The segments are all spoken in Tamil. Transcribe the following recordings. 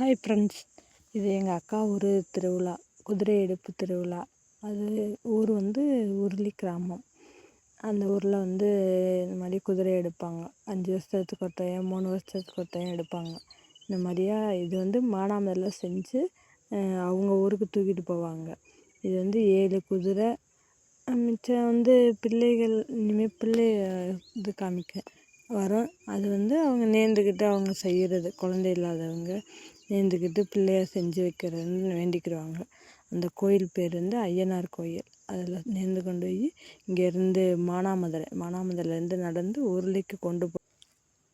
ஹாய் ஃப்ரெண்ட்ஸ் இது எங்கள் அக்கா ஊர் திருவிழா குதிரை எடுப்பு திருவிழா. அது ஊர் வந்து உருளி கிராமம். அந்த ஊரில் வந்து இந்த மாதிரி குதிரை எடுப்பாங்க. அஞ்சு வருஷத்துக்கு ஒருத்தையும் மூணு வருஷத்துக்கு ஒருத்தையும் எடுப்பாங்க. இந்த மாதிரியா இது வந்து மானாமதுரில் செஞ்சு அவங்க ஊருக்கு தூக்கிட்டு போவாங்க. இது வந்து ஏழு குதிரை. மிச்சம் வந்து பிள்ளைகள் இனிமேல் பிள்ளை இது காமிக்க வரும். அது வந்து அவங்க நேர்ந்துக்கிட்டு அவங்க செய்கிறது குழந்தை இல்லாதவங்க. நேர்ந்துக்கிட்டு பிள்ளையார் செஞ்சு வைக்கிறதுன்னு வேண்டிக்கிடுவாங்க. அந்த கோயில் பேர் வந்து ஐயனார் கோயில். அதில் நேர்ந்து கொண்டு போய் இங்கேருந்து மானாமதுரை மானாமதுரைலேருந்து நடந்து உருளைக்கு கொண்டு போ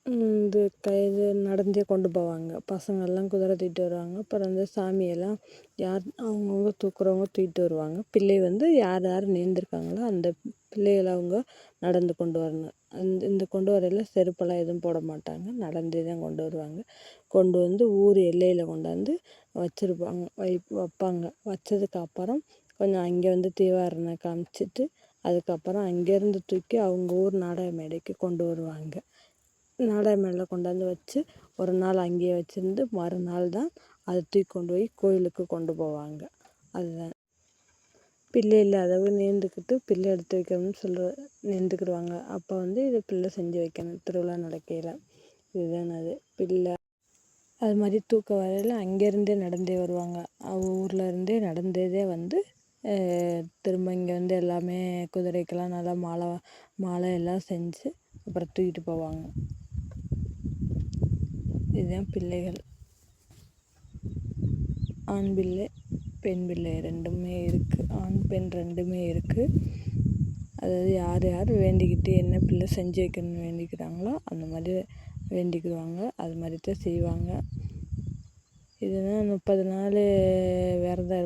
இது நடந்தே கொண்டு போவாங்க. பசங்கள்லாம் குதிரை தூக்கிட்டு வருவாங்க. அப்புறம் வந்து சாமியெல்லாம் யார் அவங்கவுங்க தூக்குறவங்க தூக்கிட்டு வருவாங்க. பிள்ளை வந்து யார் யார் நேர்ந்துருக்காங்களோ அந்த பிள்ளைகளை அவங்க நடந்து கொண்டு வரணும். அந்த இந்த கொண்டு வரையில் செருப்பெல்லாம் எதுவும் போட மாட்டாங்க. நடந்தே தான் கொண்டு வருவாங்க. கொண்டு வந்து ஊர் எல்லையில் கொண்டாந்து வச்சுருப்பாங்க. வை வைப்பாங்க. வச்சதுக்கு அப்புறம் கொஞ்சம் அங்கே வந்து தீவாரனை காமிச்சிட்டு அதுக்கப்புறம் அங்கேருந்து தூக்கி அவங்க ஊர் நாடக மேடைக்கு கொண்டு வருவாங்க. நாடக மேடையில் கொண்டாந்து வச்சு ஒரு நாள் அங்கேயே வச்சுருந்து மறுநாள் தான் அதை தூக்கி கொண்டு போய் கோயிலுக்கு கொண்டு போவாங்க. அதுதான். பிள்ளை இல்லாதவங்க நேர்ந்துக்கிட்டு பிள்ளை எடுத்து வைக்கணும்னு சொல்ல நேர்ந்துக்கிடுவாங்க. அப்போ வந்து இதை பிள்ளை செஞ்சு வைக்கணும். திருவிழா நடக்கையில். இதுதான் அது. பிள்ளை. அது மாதிரி தூக்க வரையில் அங்கேருந்தே நடந்தே வருவாங்க. அவங்க ஊரில் இருந்தே நடந்ததே வந்து திரும்ப இங்கே வந்து எல்லாமே குதிரைக்கெல்லாம் நல்லா மாலை மாலை எல்லாம் செஞ்சு அப்புறம் தூக்கிட்டு போவாங்க. இதுதான் பிள்ளைகள். ஆண் பிள்ளை பெண் பிள்ளை ரெண்டுமே இருக்குது ஆண் பெண் ரெண்டுமே இருக்குது அதாவது யார் யார் வேண்டிக்கிட்டு என்ன பிள்ளை செஞ்சு வைக்கணும்னு வேண்டிக்கிறாங்களோ அந்த மாதிரி வேண்டிக்கிடுவாங்க அது மாதிரி தான் செய்வாங்க. இதுதான் முப்பது நாள் விரதம் இருப்பாங்க.